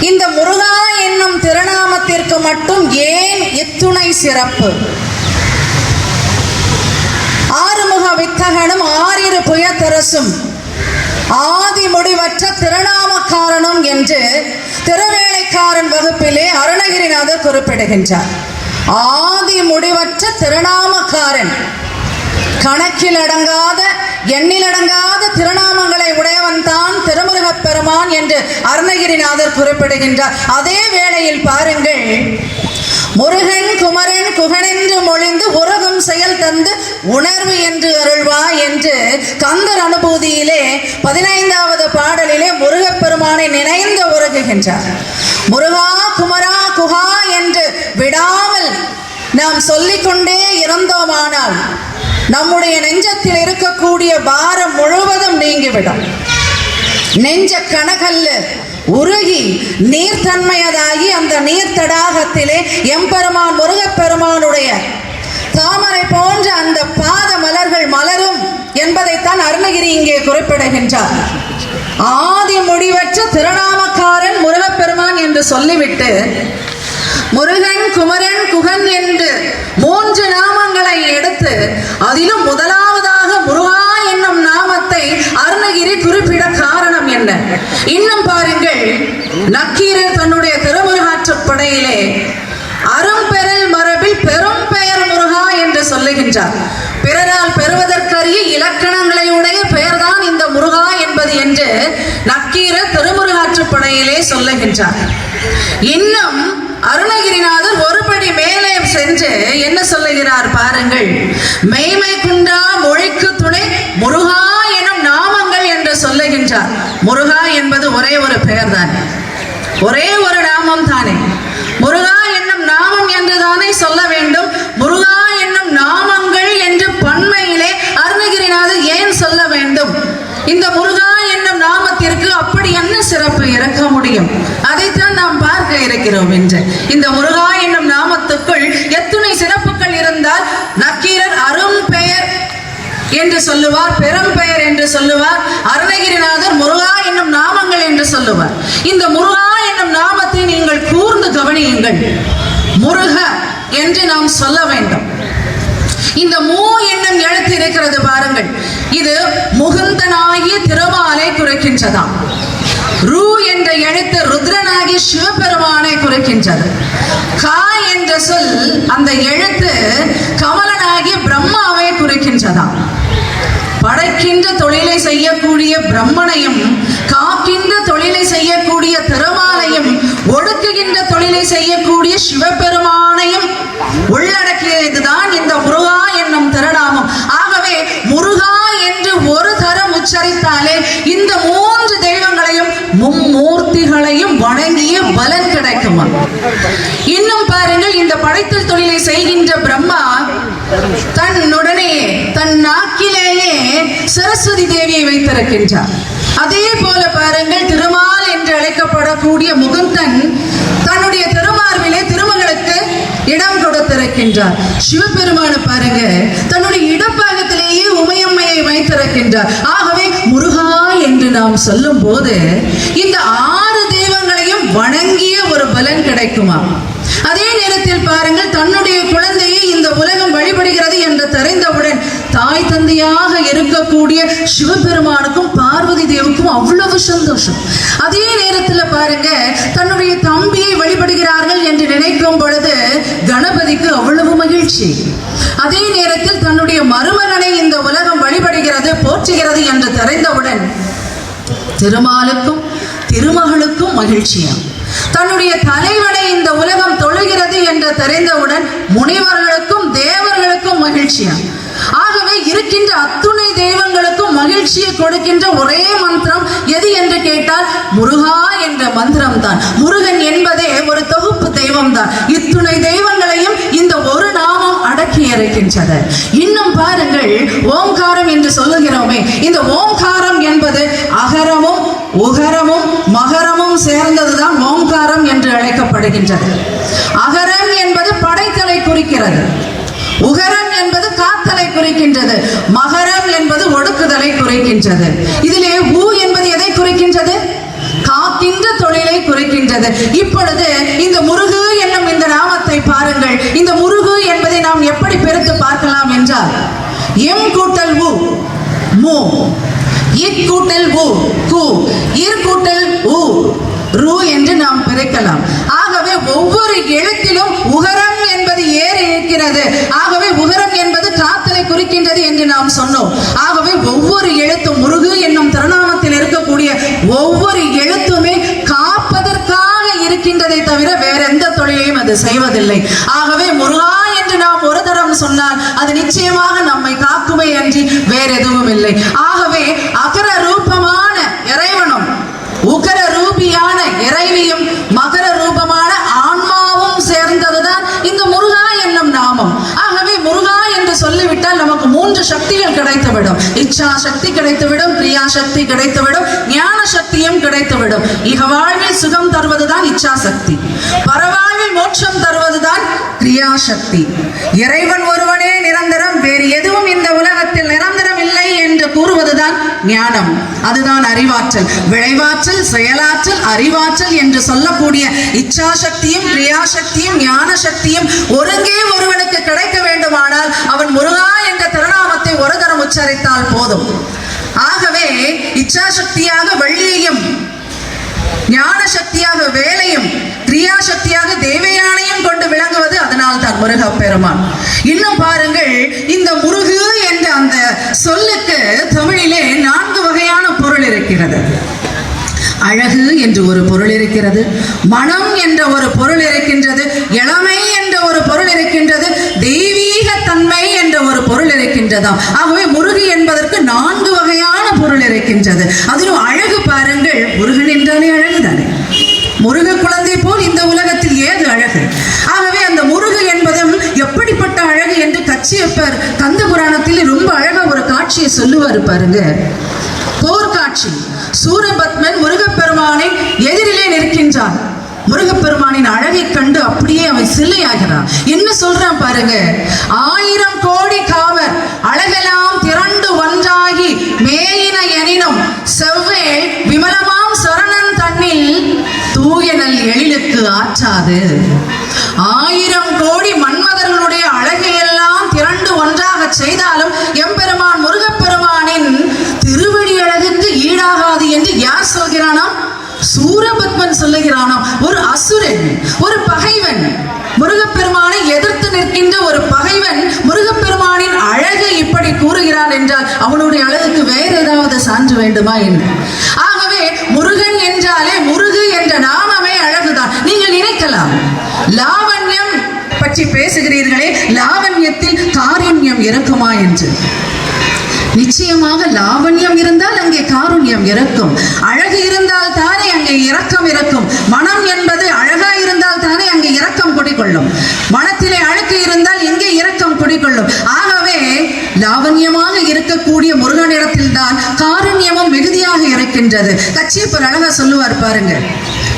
இந்த முருகா என்னும் திருநாமத்திற்கு மட்டும் ஏன் இத்துணை சிறப்பு? ஆறுமுக வித்தகனும் ஆறிரு புயத்தரசும் ஆதி முடிவற்ற திருநாமக்காரனும் என்று திருவேளைக்காரன் வகுப்பிலே அருணகிரிநாதர் குறிப்பிடுகின்றார். ஆதி முடிவற்ற திருநாமக்காரன் கணக்கில் அடங்காத எண்ணிலடங்காத திருநாமங்களை உடையவன் தான் திருமுருகப் பெருமான் என்று அருணகிரிநாதர் குறிப்பிடுகின்றார். அதே வேளையில் பாருங்கள் முருகன் குமரன் குகனென்று மொழிந்து உருகும் செயல் தந்து உணர்வு என்று அருள்வா என்று கந்தர் அனுபூதியிலே பதினைந்தாவது பாடலிலே முருகப் பெருமானை நினைந்து உருகுகின்றார் முருகா குமரா குஹா என்று விடாமல் நாம் சொல்லிக்கொண்டே இருந்தோமானால் நம்முடைய நெஞ்சத்தில் இருக்கக்கூடிய பாரம் முழுவதும் நீங்கிவிடும். நெஞ்ச கனகல்லு உருகி நீர்த்தன்மையதாகி அந்த நீர் தடாகத்திலே எம்பெருமான் முருகப்பெருமானுடைய தாமரை போன்ற அந்த பாத மலர்கள் மலரும் என்பதைத்தான் அருணகிரி இங்கே குறிப்பிடுகின்றார். ஆதி முடிவற்ற திருநாமக்காரன் முருகப்பெருமான் என்று சொல்லிவிட்டு முருகன் குமரன் குகன் என்று மூன்று நாமங்களை எடுத்து அதிலும் முதலாவதாக முருகா என்னும் நாமத்தை அருணகிரி குறிப்பிட காரணம் என்ன? இன்னும் பாருங்கள். நக்கீரர் தன்னுடைய திருமுருகாற்றுப் படையிலே அரும்பெறல் மரபில் பெரும் பெயர் முருகா என்று சொல்லுகின்றார். பிறரால் பெறுவதற்கரிய இலக்கணங்களை உடைய பெயர்தான் இந்த முருகா என்பது என்று நக்கீரர் திருமுருகாற்றுப் படையிலே சொல்லுகின்றார். இன்னும் அருணகிரிநாதர் ஒருபடி மேலே சென்று என்ன சொல்லுகிறார் பாருங்கள். மெய்மை குன்றா மொழிக்கு துணை முருகா எனும் நாமங்கள் என்று சொல்லுகின்றார். முருகா என்பது ஒரே ஒரு பெயர் தானே ஒரே ஒரு நாமம் தானே. முருகா என்னும் நாமம் என்று தானே சொல்ல வேண்டும். முருகா என்னும் நாமங்கள் என்று பன்மையிலே அருணகிரிநாதர் ஏன் சொல்ல வேண்டும்? இந்த முருகா என்னும் நாமத்திற்கு அப்படி என்ன சிறப்பு இறக்க முடியும்? அதைத்தான் இருக்கிறோம் என்று. இந்த முருகா என்னும் நாமத்துக்குள் எத்துணை சிறப்புகள் இருந்தால் நக்கீரர் அரும் பெயர் என்று சொல்லுவார் பெரும் பெயர் என்று சொல்லுவார் அருணகிரிநாதர் முருகா என்னும் நாமங்கள் என்று சொல்லுவார். இந்த முருகா என்னும் நாமத்தை நீங்கள் கூர்ந்து கவனியுங்கள். முருக என்று நாம் சொல்ல வேண்டும். இந்த மூ என்னும் எழுத்து இருக்கிறது பாருங்கள். இது முகுந்தனாகிய திருமாலை குறைக்கின்றதாம். ரூ என்ற எழுத்து ருத்ரனாகிய சிவபெருமானை குறைக்கின்றது. கா என்ற சொல் அந்த எழுத்து கமலனாகிய பிரம்மாவை குறிக்கின்றதாம் படைக்கின்ற தொழிலை செய்யக்கூடிய பிரம்மனையும் காக்கின்ற தொழிலை செய்யக்கூடிய திருமாலையும் ஒடுக்குகின்ற தொழிலை செய்யக்கூடிய சிவபெருமானையும் உள்ளடக்கியதுதான் இந்த முருகா என்னும் திருநாமம். ஆகவே முருகா என்று ஒரு தரம் உச்சரித்தாலே இந்த மூன்று தெய்வங்களையும் மும்மூர்த்திகளையும் வணங்கிய பலன் கிடைக்குமா இன்னும் பாருங்கள் இந்த படைத்தல் தொழிலை செய்கின்ற பிரம்மா தன்னுடனே தன் நாக்கிலேயே சரஸ்வதி தேவியை வைத்திருக்கின்றார். அதே போல பாருங்கள் திருமால் என்று அழைக்கப்படக்கூடிய முகுந்தன் தன்னுடைய திருமார்பிலே திருமகளுக்கு இடம் கொடுத்திருக்கின்றார். சிவபெருமான பாருங்க தன்னுடைய இடப்பாகத்திலேயே உமையம்மையை வைத்திருக்கின்றார். ஆகவே முருகா என்று நாம் சொல்லும் போது இந்த ஆறு தெய்வங்களையும் வணங்கிய ஒரு பலன் கிடைக்குமா? நேரத்தில் பாருங்கள் தன்னுடைய குழந்தையை இந்த உலகம் வழிபடுகிறது என்று தெரிந்தவுடன் தாய் தந்தையாக இருக்கக்கூடிய சிவபெருமானுக்கும் பார்வதி தேவுக்கும் அவ்வளவு சந்தோஷம். அதே நேரத்தில் பாருங்க தன்னுடைய தம்பியை வழிபடுகிறார்கள் என்று நினைக்கும் பொழுது கணபதிக்கு அவ்வளவு மகிழ்ச்சி. அதே நேரத்தில் தன்னுடைய மருமகனை இந்த உலகம் வழிபடுகிறது போற்றுகிறது என்று தெரிந்தவுடன் திருமாலுக்கும் திருமகளுக்கும் மகிழ்ச்சியாகும் தன்னுடைய தலைவனை இந்த உலகம் தொழுகிறது என்று தெரிந்தவுடன் முனிவர்களுக்கும் தேவர்களுக்கும் மகிழ்ச்சியா? ஆகவே இருக்கின்ற அத்துணை தெய்வங்களுக்கும் மகிழ்ச்சியை கொடுக்கின்ற ஒரே மந்திரம் எது என்று கேட்டால் முருகா என்ற மந்திரம் தான் முருகன் என்பதே ஒரு தொகுப்பு தெய்வம் தான் இத்துணை தெய்வங்களையும் இந்த ஒரு நாமம் அடக்கி இருக்கின்றது இன்னும் பாருங்கள் ஓம்காரம் என்று சொல்லுகிறோமே. இந்த ஓம்காரம் என்பது அகரமும் உகரமும் மகரமும் சேர்ந்ததுதான் ஓம்காரம் என்று அழைக்கப்படுகின்றது அகரம் என்பது படைத்தலை குறிக்கிறது. உகரம் என்பது காத்தலை குறிக்கின்றது. மகரம் என்பது ஒடுக்குதலை குறிக்கின்றது. இதிலே ஊ என்பது எதை குறிக்கின்றது? காக்கின்ற தொழிலை குறிக்கின்றது. இப்பொழுது இந்த முருகு என்னும் இந்த நாமத்தை பாருங்கள். இந்த முருகு என்பதை நாம் எப்படி பெருத்து பார்க்கலாம் என்றால் எம் கூட்டல் உ மு. இக் கூட்டல் உ கு. இர் கூட்டல் உ ரூ என்று நாம் பிரிக்கலாம் ஆகவே ஒவ்வொரு எழுத்திலும் உகரம் என்பது ஏறி இருக்கிறது ஆகவே உகரம் என்பது காத்தலை குறிக்கின்றது என்று நாம் சொன்னோம். ஆகவே ஒவ்வொரு எழுத்தும் முருகு என்னும் திருநாமத்தில் இருக்கக்கூடிய ஒவ்வொரு எழுத்துமே காப்பதற்காக இருக்கின்றதை தவிர வேற எந்த தொழிலையும் அது செய்வதில்லை. ஆகவே முருகா என்று நாம் ஒரு தரம் சொன்னால் அது நிச்சயமாக நம்மை காக்குமே அன்றி வேற எதுவும் இல்லை ஆகவே அகர மூன்று சக்திகள் கிடைத்துவிடும். இச்சா சக்தி கிடைத்துவிடும் பிரியா சக்தி கிடைத்துவிடும் ஞான சக்தியும் கிடைத்துவிடும். இக வாழ்வில் சுகம் தருவதுதான் இச்சா சக்தி பரவாழ்வில் மோட்சம் தருவதுதான் கிரியா சக்தி இறைவன் ஒருவனே நிரந்தரம் வேறு எதுவும் இந்த உலகத்தில் நிரந்தரம் இல்லை என்று கூறுவதுதான் ஞானம். அதுதான் அறிவாற்றல். விளைவாற்றல் செயலாற்றல் அறிவாற்றல் என்று சொல்லக்கூடிய இச்சா சக்தியும் கிரியா சக்தியும் ஞான சக்தியும் ஒருங்கே ஒரு கிடைக்க வேண்டுமானால் அவன் முருகா என்ற திருநாமத்தை ஒரு தரம் உச்சரித்தால் போதும். ஆகவே இச்சாசக்தியாக வள்ளியையும் ஞான சக்தியாக வேலையும் கிரியா சக்தியாக தேவயானையும் கொண்டு விளங்குவது அதனால் தான் முருக பெருமான் இன்னும் பாருங்கள் இந்த முருகு என்ற அந்த சொல்லுக்கு தமிழிலே நான்கு வகையான பொருள் இருக்கிறது. அழகு என்று ஒரு பொருள் இருக்கிறது மனம் என்ற ஒரு பொருள் இருக்கின்றது இளமை என்ற ஒரு பொருள் இருக்கின்றது தெய்வீக தன்மை என்ற ஒரு பொருள் இருக்கின்றதாம் ஆகவே முருகு என்பதற்கு நான்கு வகையான பொருள் இருக்கின்றது. அதிலும் அழகு பாருங்கள் முருகன் என்றாலே அழகு தானே முருக குழந்தை போல் இந்த உலகத்தில் ஏது அழகு? ஆகவே அந்த முருகு என்பதும் எப்படிப்பட்ட அழகு என்று கச்சியப்பர் கந்த புராணத்தில் ரொம்ப அழகா ஒரு காட்சியை சொல்லுவார் பாருங்க. போர்க்காட்சி. சூரபத்மன் முருகப்பெருமானை எதிரிலே நிற்கின்றான். முருகப்பெருமானின் அழகை கண்டு அப்படியே அவன் சில்லையாகிறான். என்ன சொல்றான் பாருங்க? ஆயிரம் கோடி காவர் அழகெல்லாம் திரண்டு ஒன்றாகி மேயின எனினும் செவ்வேள் விமலமாம் சரணன் தன்னில் தூயனல் எழிலுக்கு ஆற்றாது. ஆயிரம் கோடி மன்மதர்களுடைய அழகையெல்லாம் திரண்டு ஒன்றாக செய்தாலும் எம்பெருமான் முருகப்பெருமானின் திருவடி அழகுக்கு ஈடாகாது என்று யார் சொல்கிறானாம் சூரபத்மன் சொல்லுகிறானாம் ஒரு அசுரன் ஒரு பகைவன் முருகப்பெருமானை எதிர்த்து நிற்கின்ற ஒரு பகைவன் முருகப்பெருமானின் அழகை இப்படி கூறுகிறான் என்றால் அவனுடைய அழகுக்கு வேற ஏதாவது வேண்டுமா என்று. ஆகவே முருகன் என்றாலே முருகு என்ற நாமமே அழகுதான். நீங்கள் நினைக்கலாம் லாவண்யம் பற்றி பேசுகிறீர்களே லாவண்யத்தில் காருண்யம் இறக்குமா என்று. நிச்சயமாக லாவண்யம் இருந்தால் அங்கே காருண்யம் இறக்கும். அழகு இருந்தால் தானே அங்கே இரக்கம் இறக்கும். மனம் என்பது அழகா இருந்தால் தானே அங்கே இரக்கம் குடிக்கொள்ளும் மனத்திலே அழுக்கு இருந்தால் எங்கே இரக்கம் குடிக்கொள்ளும் ஆகவே லாவண்யமாக இருக்கக்கூடிய முருகனிடத்தில் தான் காருண்யமும் மிகுதியாக இருக்கின்றது கச்சியப்பர் அழகா சொல்லுவார் பாருங்க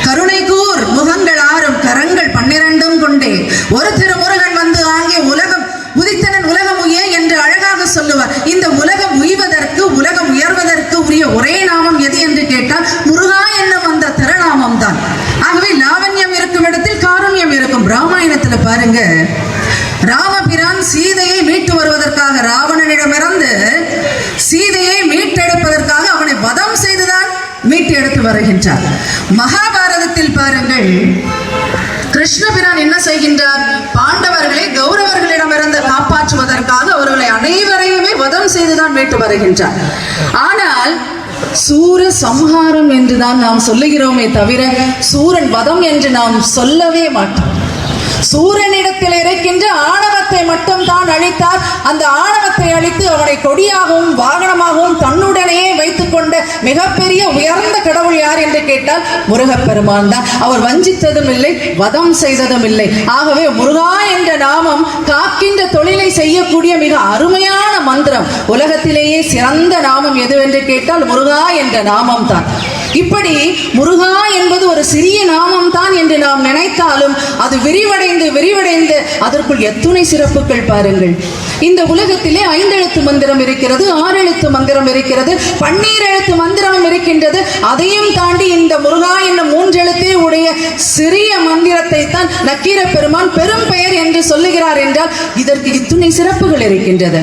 கருணை கூர் முகங்கள் ஆறும் கரங்கள் பன்னிரண்டும் கொண்டே. ஒரு திருமுருகன் வந்து ஆகிய உலகம் உதித்தனன் உலகம் உய என்று அழகாக சொல்லுவார். இந்த உலகம் உய்வதற்கு உலகம் உயர்வதற்கு உரிய ஒரே நாமம் எது என்று கேட்டால் முருகா என்னும் அந்த திருநாமம் தான் ஆகவே லாவண்யம் இருக்கும் இடத்தில் காருண்யம் இருக்கும். ராமாயணத்துல பாருங்க ராமபிரான் சீதையை மீட்டு வருவதற்காக ராவணனிடமிருந்து சீதையை மீட்டெடுப்பதற்காக அவனை வதம் செய்துதான் மீட்டு எடுத்து வருகின்றார். மகாபாரதத்தில் பாருங்கள் கிருஷ்ணபிரான் என்ன செய்கின்றார்? பாண்டவர்களை கௌரவர்களிடமிருந்து காப்பாற்றுவதற்காக அவர்களை அனைவரையுமே வதம் செய்துதான் மீட்டு வருகின்றார். ஆனால் சூர சம்ஹாரம் என்றுதான் நாம் சொல்லுகிறோமே தவிர சூரன் வதம் என்று நாம் சொல்லவே மாட்டோம். சூரனிடத்தில் இருக்கின்ற ஆணவத்தை மட்டும் தான் அழித்தார். அந்த ஆணவத்தை அழித்து அவனை கொடியாகவும் வாகனமாகவும் தன்னுடனேயே வைத்துக் கொண்ட மிகப்பெரிய உயர்ந்த கடவுள் யார் என்று கேட்டால் முருகப்பெருமான் தான். அவர் வஞ்சித்ததும் இல்லை வதம் செய்ததும் இல்லை. ஆகவே முருகா என்ற நாமம் காக்கின்ற தொழிலை செய்யக்கூடிய மிக அருமையான மந்திரம். உலகத்திலேயே சிறந்த நாமம் எதுவென்று கேட்டால் முருகா என்ற நாமம் தான். இப்படி முருகா என்பது ஒரு சிறிய நாமம் தான் என்று நாம் நினைத்தாலும் அது விரிவடைந்து விரிவடைந்து அதற்குள் எத்துணை சிறப்புகள் பாருங்கள். இந்த உலகத்திலே ஐந்தெழுத்து மந்திரம் இருக்கிறது ஆறு எழுத்து மந்திரம் இருக்கிறது பன்னீர் எழுத்து மந்திரம் இருக்கின்றது. அதையும் தாண்டி இந்த முருகா என்னும் மூன்றெழுத்தே உடைய சிறிய மந்திரத்தை தான் நக்கீர பெருமான் பெரும் பெயர் என்று சொல்லுகிறார் என்றால் இதற்கு இத்துணை சிறப்புகள் இருக்கின்றது.